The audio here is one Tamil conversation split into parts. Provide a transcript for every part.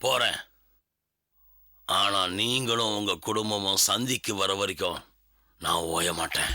போறேன். ஆனா நீங்களும் உங்க குடும்பமும் சந்திக்கு வர வரைக்கும் நான் ஓய மாட்டேன்.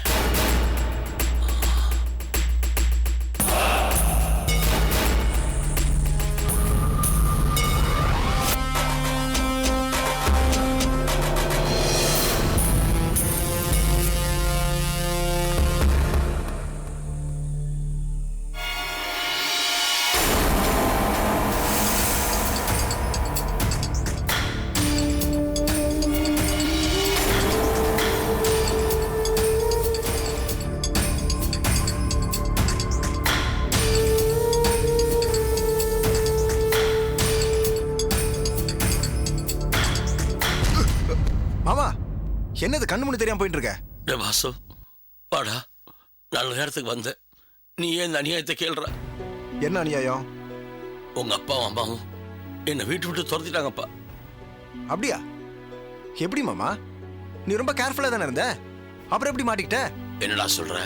என்னது கண்ணு முன்னு தெரியாம போயிட்டு இருக்க. வாசு வாடா. நல்ல நேரத்துக்கு வந்த நீ ஏன் இந்த அநியாயத்தை கேள்ற? என்ன அநியாயம்? உங்க அப்பாவும் அம்மாவும் என்னை வீட்டு விட்டு துரத்திட்டாங்கப்பா. அப்படியா? எப்படி மாமா? நீ ரொம்ப கேர்ஃபுல்லா தானே இருந்த? அப்புறம் எப்படி மாட்டிக்கிட்ட? என்னடா சொல்ற?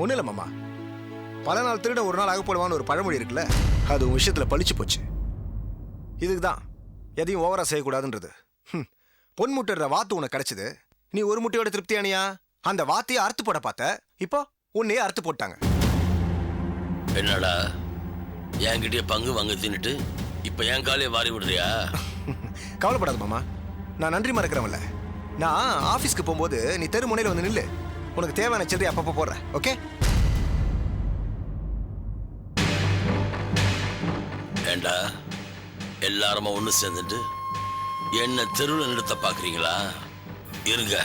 ஒண்ணும் இல்ல மாமா. பல நாள் திருட ஒரு நாள் அகப்படுவான்னு ஒரு பழமொழி இருக்குல்ல அது உன் விஷயத்துல பளிச்சு போச்சு. இதுக்கு தான் எதையும் ஓவரா செய்யக்கூடாதுன்றது. பொன் முட்டைற வாத்து உனக்கு கிடைச்சது. நீ ஒரு முட்டையோட திருப்தி அணியா? அந்த வாத்தையே அறுத்து போட பார்த்த. இப்போ உன்னையே அறுத்து போட்டாங்க. என்னடா? என்கிட்டயே பங்கு வாங்க தின்னுட்டு இப்ப என் காலையை வாரி விடுறியா? கவலைப்படாத மாமா. நான் நன்றி மறக்கிறவன்ல. நான் ஆபீஸ்க்கு போகும்போது நீ தெரு முனையில வந்து நில்லு. உனக்கு தேவையான சில்லறை அப்பப்போ போடுறேன். ஓகே? ஏண்டா? எல்லாருமா ஒண்ணு சேர்ந்துட்டு என்ன தெருவில் நிறுத்த பாக்குறீங்களா இருங்க.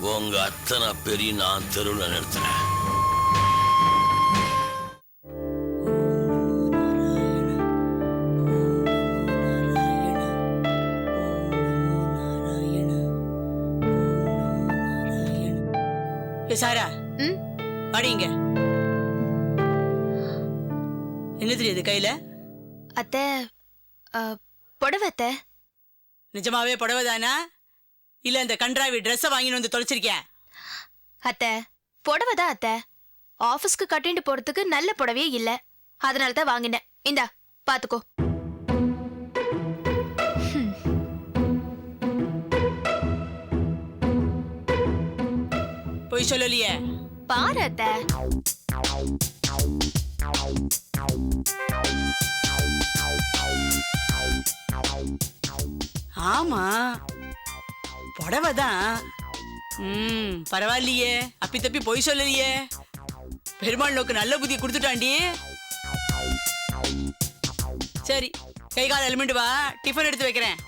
உங்க அத்தனை பெரிய நான் தெருவில் நிறுத்துறேன். ஏ சாரா. ம்? வாடிங்க. என்ன தெரியுது கையில? அத்தை புடவை அத்தை. நிஜமாவே புடவை தானா இல்ல இந்த கன்றாவி ட்ரெஸ்ஸை வாங்கிட்டு வந்து தொலைச்சிருக்கேன் அத்தை புடவை தான் அத்தை. ஆபீஸ்க்கு கட்டிட்டு போறதுக்கு நல்ல புடவையே இல்ல. அதனால தான் வாங்கினேன். இந்தா பாத்துக்கோ. போய் சொல்லலையே. பாரு அத்தை. ஆமா. புடவை தான் ம் பரவாயில்லையே. அப்பி தப்பி போய் சொல்லலையே. பெருமாள் நோக்கு நல்ல புத்தி கொடுத்துட்டாண்டி. சரி கை கால் எலிமெண்ட் வா. டிஃபன் எடுத்து வைக்கிறேன்.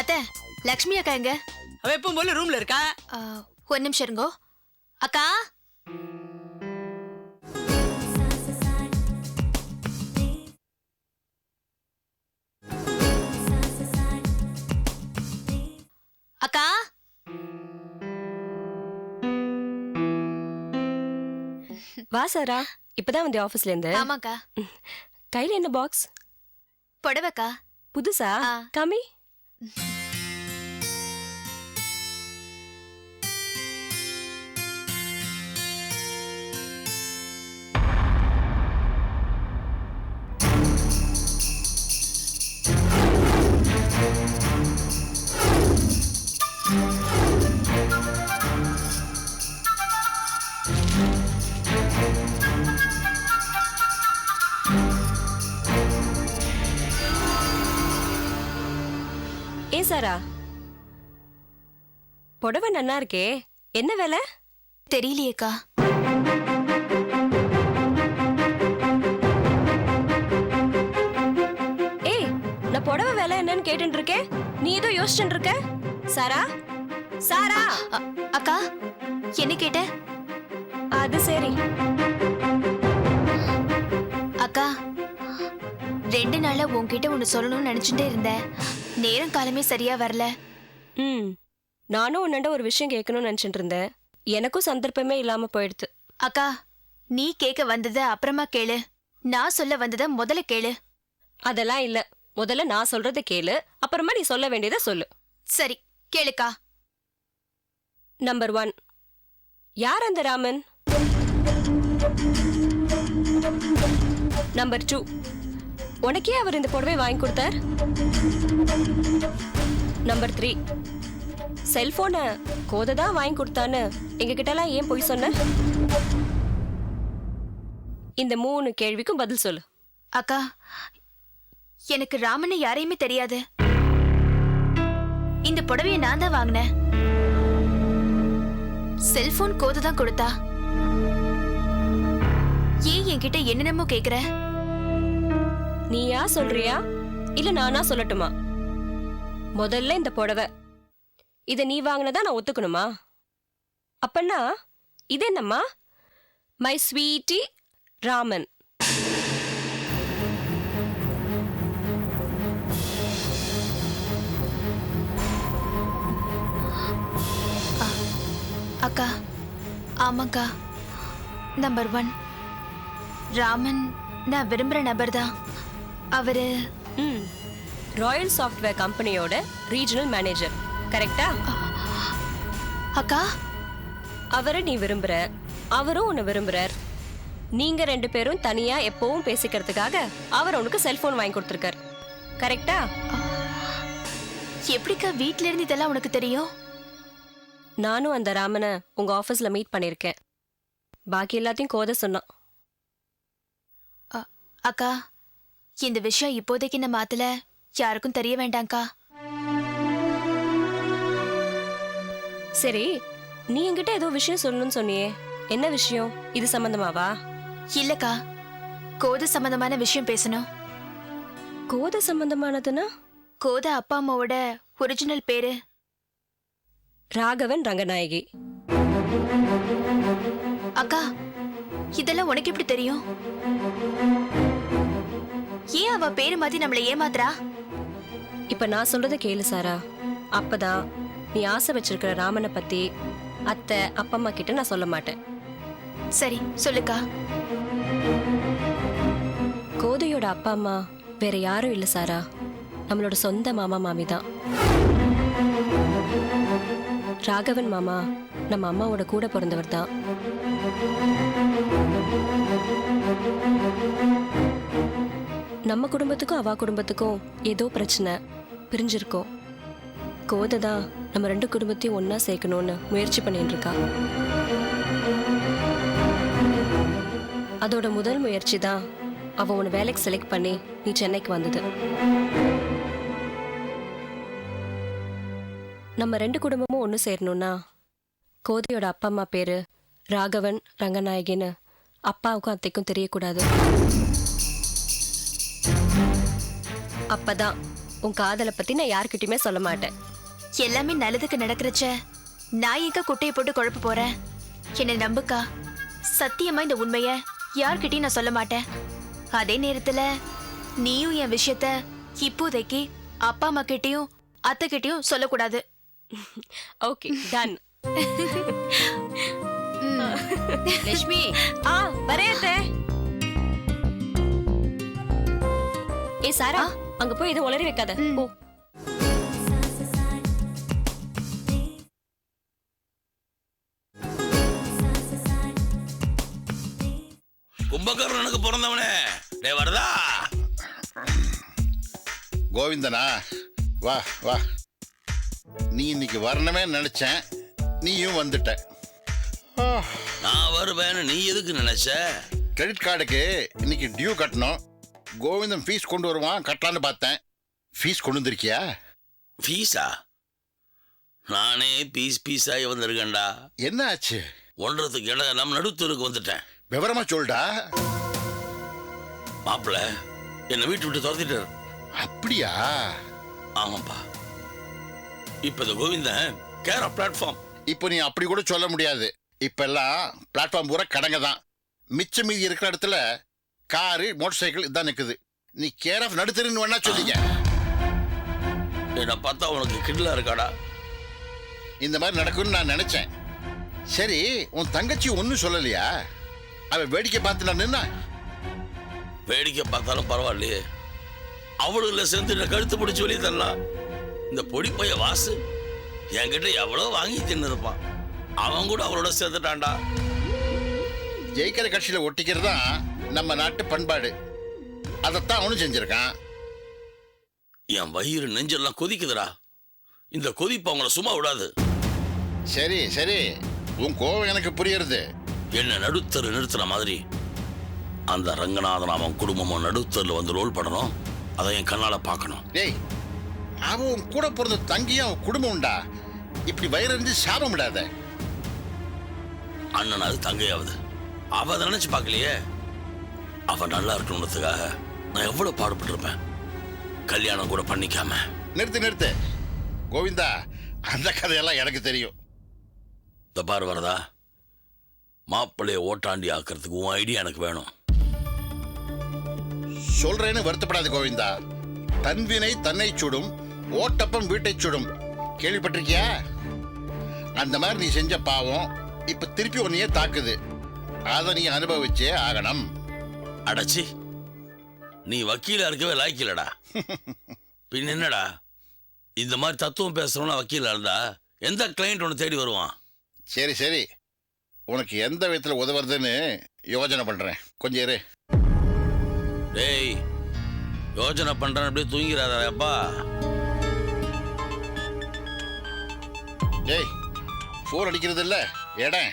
அத்தை லக்ஷ்மி அக்கா எங்க? அவ எப்பவும் போல ரூம்ல இருக்கா? ஒரு நிமிஷம் இருங்கோ. அக்கா வா சாரா. இப்பதான் வந்து ஆபீஸ்ல இருந்து? ஆமாக்கா. கையில என்ன பாக்ஸ் புடவைக்கா. புதுசா. கம்மி? ஏ சாரா? புடவை நன்னா இருக்கே. என்ன வேலை? தெரியலையேக்கா. ஏய் நான் புடவை வேலை என்னன்னு கேட்டுட்டு இருக்கேன் நீ ஏதோ யோசிச்சுட்டு இருக்க? சாரா? சாரா? அக்கா என்ன கேட்ட? அது சரி. அக்கா ரெண்டு நாளா உன்கிட்ட ஒன்னு சொல்லணும்னு நினைச்சுட்டே இருந்தேன். நேரம் காலமே சரியா வரல. ம். நானும் உன்னண்ட ஒரு விஷயம் கேட்கணும்னு நினைச்சிட்டு இருந்தேன். எனக்கும் சந்தர்ப்பமே இல்லாம போயிடுது அக்கா நீ கேட்க வந்தத அப்புறமா கேளு. நான் சொல்ல வந்தத முதல்ல கேளு. அதெல்லாம் இல்ல. முதல்ல நான் சொல்றத கேளு. அப்புறமா நீ சொல்ல வேண்டியதை சொல்லு. சரி கேளுக்கா. Number one. யார் அந்த ராமன்? Number two. உனக்கே அவர் இந்த புடவை வாங்கி கொடுத்தார்? நம்பர் த்ரீ செல்போனை கோதை தான் வாங்கி கொடுத்தான்னு எங்ககிட்டலாம் ஏன் போய் சொன்ன? இந்த மூணு கேள்விக்கும் பதில் சொல்லு. அக்கா எனக்கு ராமனை யாரையுமே தெரியாது. இந்த புடவைய நான் தான் வாங்கினேன். செல்போன் கோதை தான் கொடுத்தா. ஏன் என்கிட்ட என்னென்னமோ கேக்குற? நீயா சொல்றியா? இல்ல நானா சொல்லட்டுமா? முதல்ல இந்த புடவை. இதை நீ வாங்கினதா நான் ஒத்துக்கணுமா? அப்பன்னா இது என்னம்மா? மை ஸ்வீட்டி ராமன் அக்கா ஆமாக்கா. நம்பர் ஒன் ராமன் நான் விரும்புகிற நபர் தான் அவரு? ம். ராயல் சாஃப்ட்வேர் கம்பெனியோட ரீஜனல் மேனேஜர் கரெக்டா அக்கா? அவரை நீ விரும்புற அவரும் உன்னை விரும்புறார். நீங்க ரெண்டு பேரும் தனியா எப்பவும் பேசிக்கிறதுக்காக அவர் உனக்கு செல்போன் வாங்கி கொடுத்துருக்கார். கரெக்டா எப்படிக்கா வீட்ல இருந்து இதெல்லாம் உனக்கு தெரியும்? நானும் அந்த ராமனை உங்க ஆபீஸ்ல மீட் பண்ணிருக்கேன் பாக்கி எல்லாத்தையும் கோத சொன்னான். அக்கா? இந்த விஷயம் இப்போதைக்கு நம்ம ஆத்துல யாருக்கும் தெரிய வேண்டாம்க்கா. சரி நீ என்கிட்ட ஏதோ விஷயம் சொல்லணும்னு சொன்னியே. என்ன விஷயம்? இது சம்பந்தமாவா? இல்லக்கா. கோத சம்பந்தமான விஷயம் பேசணும். கோத சம்பந்தமானதுன்னா? கோத அப்பா அம்மாவோட ஒரிஜினல் பேரு. ராகவன் ரங்கநாயகி. அக்கா இதெல்லாம் உனக்கு எப்படி தெரியும்? ஏன் அவ பேரு மாதிரி நம்மள ஏமாத்துறா? இப்ப நான் சொல்றத கேளு சாரா. அப்பதான் நீ ஆசை வச்சிருக்கிற ராமனை பத்தி அத்தை அப்பா அம்மா கிட்ட நான் சொல்ல மாட்டேன். சரி சொல்லுக்கா. கோதையோட அப்பா அம்மா வேற யாரும் இல்ல சாரா. நம்மளோட சொந்த மாமா மாமி தான். ராகவன் மாமா நம்ம அம்மாவோட கூட பிறந்தவர் தான். நம்ம குடும்பத்துக்கும் அவா குடும்பத்துக்கும் ஏதோ பிரச்சனை. பிரிஞ்சிருக்கோம். கோதை தான் நம்ம ரெண்டு குடும்பத்தையும் ஒன்றா சேர்க்கணும்னு முயற்சி பண்ணிட்டு இருக்கா அதோட முதல் முயற்சி தான் அவள் உன்னை வேலைக்கு செலக்ட் பண்ணி நீ சென்னைக்கு வந்தது. நம்ம ரெண்டு குடும்பமும் ஒன்று சேரணும்னா கோதையோட அப்பா அம்மா பேரு ராகவன் ரங்கநாயகின்னு அப்பாவுக்கும் அத்தைக்கும் தெரியக்கூடாது. அப்பதான். உன் காதலை பத்தி நான் யார்கிட்டயுமே சொல்ல மாட்டேன். எல்லாமே நல்லதுக்கு நடக்கிறச்ச. நான் எங்க குட்டையை போட்டு குழப்ப போறேன்? என்னை நம்புக்கா? சத்தியமா இந்த உண்மைய யார்கிட்டயும் நான் சொல்ல மாட்டேன். அதே நேரத்துல நீயும் என் விஷயத்த இப்போதைக்கு அப்பா அம்மா கிட்டயும் அத்தை கிட்டயும் சொல்லக்கூடாது ஓகே டன் லட்சுமி. ஆ வரையத்தே ஏ சாரா. அங்க போய் இதை உளறி வைக்காத. போ. கும்பகர்ணனுக்கு பிறந்தவனே. டே வரதா? கோவிந்தனா வா வா. நீ இன்னைக்கு வரணுமே நினைச்சேன். நீயும் வந்துட்ட. நான் வருவேன்னு நீ எதுக்கு நினைச்ச? கிரெடிட் கார்டுக்கு இன்னைக்கு டியூ கட்டணும். கோவிந்தன் ஃபீஸ் கொண்டு வருவான் கட்டலான்னு பார்த்தேன். ஃபீஸ் கொண்டு வந்திருக்கியா? ஃபீஸா நானே பீஸ் பீஸாகி வந்திருக்கேன்டா. என்ன ஆச்சு? ஒன்றதுக்கு இடம் நம்ம நடுத்தூருக்கு வந்துட்டேன். விவரமா சொல்டா. மாப்பிள்ள என்னை வீட்டு விட்டு துரத்திட்டாரு. அப்படியா? ஆமாப்பா. இப்ப இந்த கோவிந்தன் கேர் ஆஃப் பிளாட்ஃபார்ம் இப்போ நீ அப்படி கூட சொல்ல முடியாது. இப்பெல்லாம் பிளாட்ஃபார்ம் பூரா கடங்க தான் மிச்சம் மீதி இருக்கிற இடத்துல காரு மோட்டார் சைக்கிள் இதான் நிக்குது. நீ கேர் ஆஃப் நடுத்தருன்னு வேணா சொல்லிக்க. என்னை பார்த்தா உனக்கு கிண்டலா இருக்காடா? இந்த மாதிரி நடக்கும்னு நான் நினைச்சேன். சரி உன் தங்கச்சி ஒன்றும் சொல்லலையா? அவ வேடிக்கை பார்த்து நான் நின்னா? வேடிக்கை பார்த்தாலும் பரவாயில்லையே. அவளுல சேர்ந்து என்னை கழுத்து பிடிச்சி வெளியே தரலாம். இந்த பொடி பைய வாசு. என்கிட்ட எவ்வளோ வாங்கி தின்னுருப்பான் அவன் கூட அவளோட சேர்ந்துட்டான்டா. ஜெயிக்கிற கட்சியில ஒட்டிக்கிறது? தான் நம்ம நாட்டு பண்பாடு. அதைத்தான் அவனும் செஞ்சிருக்கான். என் வயிறு நெஞ்செல்லாம் கொதிக்குதுடா. இந்த கொதிப்பு அவங்கள சும்மா விடாது. சரி சரி. உன் கோவம் எனக்கு புரியுறது. என்ன நடுத்தரு நிறுத்துற மாதிரி. அந்த ரங்கநாதன் அவன் குடும்பமும் நடுத்தரில் வந்து ரோல் பண்ணணும். அதை என் கண்ணால பார்க்கணும். டேய் அவன் உன் கூட பிறந்த தங்கியும் அவன் குடும்பம் உண்டா? இப்படி வயிறறிஞ்சு சாபம் விடாத. அண்ணன் அது தங்கையாவது. அவ நினைச்சு பார்க்கலையே. அவ நல்லா இருக்கணுன்றதுக்காக நான் எவ்வளவு பாடுபட்டிருப்பேன்? கல்யாணம் கூட பண்ணிக்காம. நிறுத்து நிறுத்து. கோவிந்தா அந்த கதையெல்லாம் எனக்கு தெரியும். இந்த பாரு வரதா மாப்பிள்ளைய ஓட்டாண்டி ஆக்கிறதுக்கு உன் ஐடியா எனக்கு வேணும். சொல்றேன்னு வருத்தப்படாது கோவிந்தா. தன்வினை தன்னை சுடும் ஓட்டப்பம் வீட்டை சுடும். கேள்விப்பட்டிருக்கியா? அந்த மாதிரி நீ செஞ்ச பாவம் இப்ப திருப்பி உன்னையே தாக்குது. அதை நீ அனுபவிச்சே ஆகணும். அடச்சி. நீ வக்கீலா இருக்கவே லாய்க்கலடா பின் என்னடா? இந்த மாதிரி தத்துவம் பேசுறவனா வக்கீலா இருந்தா எந்த கிளைண்ட் உன்னை தேடி வருவான்? சரி சரி. உனக்கு எந்த விதத்துல உதவுறதுன்னு யோசனை பண்றேன். கொஞ்சம் இரு. டேய் யோசனை பண்றேன் அப்படியே தூங்கிறாதாப்பா டேய் ஃபோன் அடிக்கிறது இல்ல இடம்.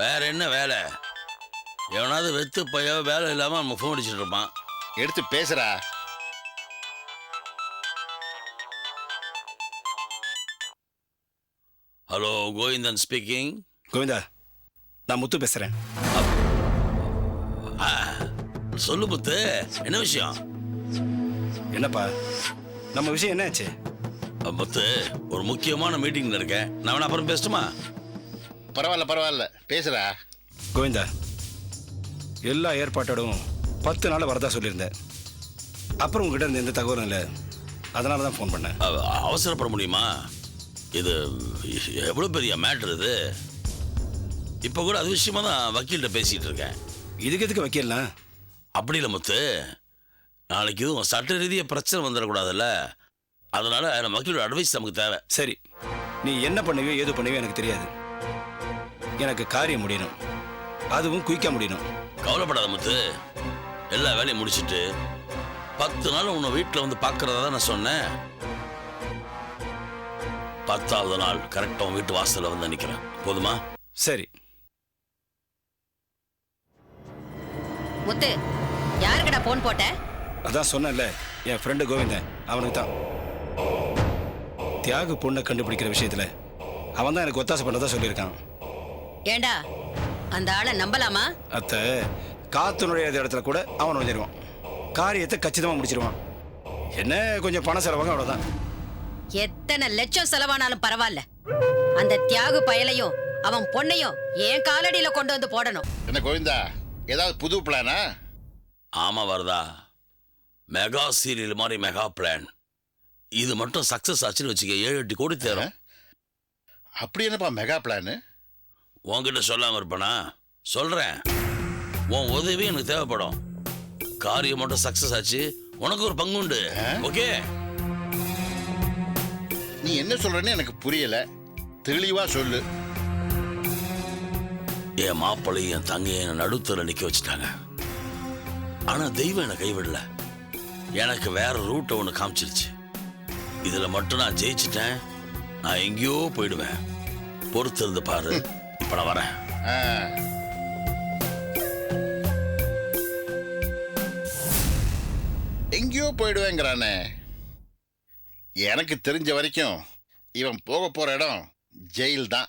வேற என்ன வேலை? எவனாவது வெத்து பைய வேலை இல்லாம நம்ம ஃபோன் அடிச்சுட்டு இருப்பான். எடுத்து பேசுறா ஹலோ கோவிந்தன் ஸ்பீக்கிங் கோவிந்தா நான் முத்து பேசுறேன். சொல்லு முத்து என்ன விஷயம்? என்னப்பா நம்ம விஷயம் என்னாச்சு? முத்து ஒரு முக்கியமான மீட்டிங்ல இருக்கேன். நான் வேணா அப்புறம் பேசட்டுமா? பரவாயில்ல பரவாயில்ல. பேசுறா கோவிந்தா எல்லா ஏற்பாட்டோடும் பத்து நாள் வரதா சொல்லியிருந்தேன். அப்புறம் உங்ககிட்ட இருந்து எந்த தகவலும் இல்லை. அதனால தான் ஃபோன் பண்ணேன். அ, அவசரப்பட முடியுமா? இது எவ்வளோ பெரிய மேட்ரு இது? இப்போ கூட அது விஷயமா தான் வக்கீல்கிட்ட பேசிட்டு இருக்கேன். இதுக்கு எதுக்கு வைக்கலாம் அப்படி இல்லை முத்து. நாளைக்கு இதுவும் சட்ட ரீதியாக பிரச்சனை வந்துடக்கூடாதுல்ல. அதனால நம்ம வக்கீலோட அட்வைஸ் நமக்கு தேவை. சரி. நீ என்ன பண்ணுவியோ ஏது பண்ணுவியோ எனக்கு தெரியாது. எனக்கு காரியம் முடியணும். அதுவும் குயிக்காக முடியணும். கவலைப்படாத முத்து. எல்லா வேலையும் முடிச்சிட்டு பத்து நாள் உன்னை வீட்டில் வந்து பார்க்கறதா தான் நான் சொன்னேன். பத்தாவது நாள் கரெக்டாக உன் வீட்டு வாசல்ல வந்து நிற்கிறேன் போதுமா? சரி. முத்து யாருக்கடா போன் போட்ட? அதான் சொன்னேன்ல என் ஃப்ரெண்டு கோவிந்தன். அவனுக்கு தான் தியாகு பொண்ணை கண்டுபிடிக்கிற விஷயத்துல அவன் தான் எனக்கு ஒத்தாசை பண்ணதா சொல்லியிருக்கான். ஏண்டா அந்த ஆளை நம்பலாமா? அத்தை காத்து நுழையாத இடத்துல கூட அவன் நுழைஞ்சிருவான். காரியத்தை கச்சிதமாக முடிச்சிருவான். என்ன கொஞ்சம் பணம் செலவாங்க அவ்வளோதான் எத்தனை லட்சம் செலவானாலும் பரவாயில்ல. அந்த தியாகு பயலையும் அவன் பொண்ணையும் என் காலடியில கொண்டு வந்து போடணும். என்ன கோவிந்தா ஏதாவது புது பிளானா ஆமா வரதா. மெகா சீரியல் மாதிரி மெகா பிளான் இது மட்டும் சக்சஸ் ஆச்சுன்னு வச்சுக்க ஏழு எட்டு கோடி தேரும். அப்படி என்னப்பா மெகா பிளானு உன்கிட்ட சொல்லாம இருப்பேனா? சொல்றேன். உன் உதவி எனக்கு தேவைப்படும். காரியம் மட்டும் சக்சஸ் ஆச்சு. உனக்கு ஒரு பங்கு உண்டு. ஓகே நீ என்ன சொல்றேன்னு எனக்கு புரியல. தெளிவா சொல்லு. என் மாப்பிள்ளையும் என் தங்கையும் நடுத்தர நிக்க வச்சுட்டாங்க. ஆனா தெய்வம் என்னை கைவிடல. எனக்கு வேற ரூட்டை ஒன்று காமிச்சிருச்சு. இதுல மட்டும் நான் ஜெயிச்சிட்டேன். நான் எங்கேயோ போயிடுவேன். பொறுத்து இருந்து பாரு. இப்போ நான் வரேன் எங்கேயோ போயிடுவேங்கிறானே. எனக்கு தெரிஞ்ச வரைக்கும் இவன் போக போகிற இடம் ஜெயில் தான்